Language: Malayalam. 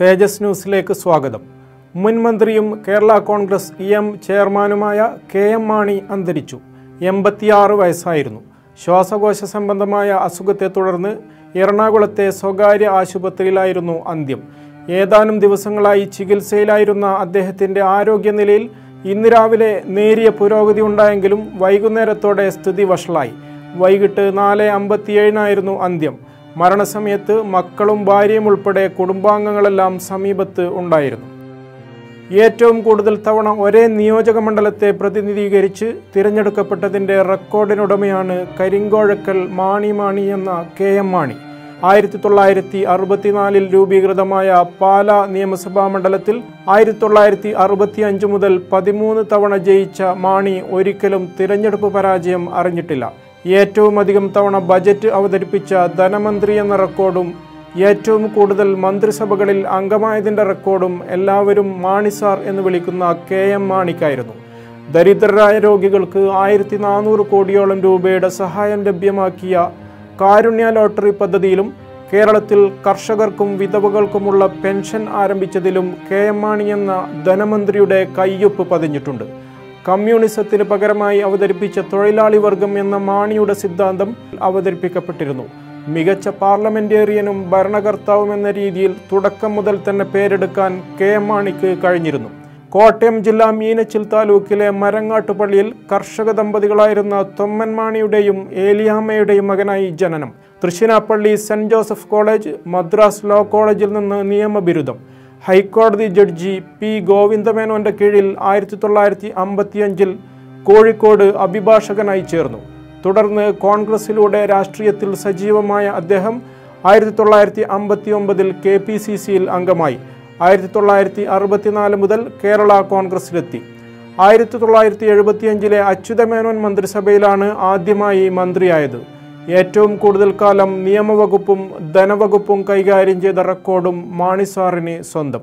തേജസ് ന്യൂസിലേക്ക് സ്വാഗതം. മുൻ മന്ത്രിയും കേരള കോൺഗ്രസ് എം ചെയർമാനുമായ കെ എം മാണി അന്തരിച്ചു. എൺപത്തിയാറ് വയസ്സായിരുന്നു. ശ്വാസകോശ സംബന്ധമായ അസുഖത്തെ തുടർന്ന് എറണാകുളത്തെ സ്വകാര്യ ആശുപത്രിയിലായിരുന്നു അന്ത്യം. ഏതാനും ദിവസങ്ങളായി ചികിത്സയിലായിരുന്ന അദ്ദേഹത്തിന്റെ ആരോഗ്യനിലയിൽ ഇന്ന് രാവിലെ നേരിയ പുരോഗതി ഉണ്ടായെങ്കിലും വൈകുന്നേരത്തോടെ സ്ഥിതി വഷളായി. വൈകിട്ട് നാല് അമ്പത്തിയേഴിനായിരുന്നു അന്ത്യം. മരണസമയത്ത് മക്കളും ഭാര്യയും ഉൾപ്പെടെ കുടുംബാംഗങ്ങളെല്ലാം സമീപത്ത് ഉണ്ടായിരുന്നു. ഏറ്റവും കൂടുതൽ തവണ ഒരേ നിയോജക മണ്ഡലത്തെ പ്രതിനിധീകരിച്ച് തിരഞ്ഞെടുക്കപ്പെട്ടതിന്റെ റെക്കോർഡിനുടമയാണ് കരിങ്കോഴക്കൽ മാണി മാണി എന്ന കെ എം മാണി. ആയിരത്തി തൊള്ളായിരത്തി അറുപത്തിനാലിൽ രൂപീകൃതമായ പാല നിയമസഭാ മണ്ഡലത്തിൽ ആയിരത്തി തൊള്ളായിരത്തി അറുപത്തി അഞ്ച് മുതൽ പതിമൂന്ന് തവണ ജയിച്ച മാണി ഒരിക്കലും തിരഞ്ഞെടുപ്പ് പരാജയം അറിഞ്ഞിട്ടില്ല. ഏറ്റവും അധികം തവണ ബജറ്റ് അവതരിപ്പിച്ച ധനമന്ത്രി എന്ന റെക്കോർഡും ഏറ്റവും കൂടുതൽ മന്ത്രിസഭകളിൽ അംഗമായതിന്റെ റെക്കോർഡും എല്ലാവരും മാണിസാർ എന്ന് വിളിക്കുന്ന കെ എം മാണിക്കായിരുന്നു. ദരിദ്രരായ രോഗികൾക്ക് ആയിരത്തി നാനൂറ് കോടിയോളം രൂപയുടെ സഹായം ലഭ്യമാക്കിയ കാരുണ്യ ലോട്ടറി പദ്ധതിയിലും കേരളത്തിൽ കർഷകർക്കും വിധവകൾക്കുമുള്ള പെൻഷൻ ആരംഭിച്ചതിലും കെ എം മാണി എന്ന ധനമന്ത്രിയുടെ കയ്യൊപ്പ് പതിഞ്ഞിട്ടുണ്ട്. കമ്മ്യൂണിസത്തിന് പകരമായി അവതരിപ്പിച്ച തൊഴിലാളി വർഗം എന്ന മാണിയുടെ സിദ്ധാന്തം അവതരിപ്പിക്കപ്പെട്ടിരുന്നു. മികച്ച പാർലമെന്റേറിയനും ഭരണകർത്താവും എന്ന രീതിയിൽ തുടക്കം മുതൽ തന്നെ പേരെടുക്കാൻ കെ എം മാണിക്ക് കഴിഞ്ഞിരുന്നു. കോട്ടയം ജില്ലാ മീനച്ചിൽ താലൂക്കിലെ മരങ്ങാട്ടുപള്ളിയിൽ കർഷക ദമ്പതികളായിരുന്ന തൊമ്മൻ മാണിയുടെയും ഏലിയാമ്മയുടെയും മകനായി ജനനം. Trichinopoly Saint Joseph college Madras law കോളേജിൽ നിന്ന് നിയമബിരുദം ഹൈക്കോടതി ജഡ്ജി പി ഗോവിന്ദമേനോന്റെ കീഴിൽ ആയിരത്തി തൊള്ളായിരത്തി അമ്പത്തിയഞ്ചിൽ കോഴിക്കോട് അഭിഭാഷകനായി ചേർന്നു. തുടർന്ന് കോൺഗ്രസിലൂടെ രാഷ്ട്രീയത്തിൽ സജീവമായ അദ്ദേഹം ആയിരത്തി തൊള്ളായിരത്തി അമ്പത്തി ഒമ്പതിൽ കെ പി സി സിയിൽ അംഗമായി. ആയിരത്തി തൊള്ളായിരത്തി അറുപത്തിനാല് മുതൽ കേരള കോൺഗ്രസിലെത്തി. ആയിരത്തി തൊള്ളായിരത്തി എഴുപത്തിയഞ്ചിലെ അച്യുതമേനോൻ മന്ത്രിസഭയിലാണ് ആദ്യമായി മന്ത്രിയായത്. ഏറ്റവും കൂടുതൽ കാലം നിയമവകുപ്പും ധനവകുപ്പും കൈകാര്യം ചെയ്ത റെക്കോർഡും മാണിസാറിന് സ്വന്തം.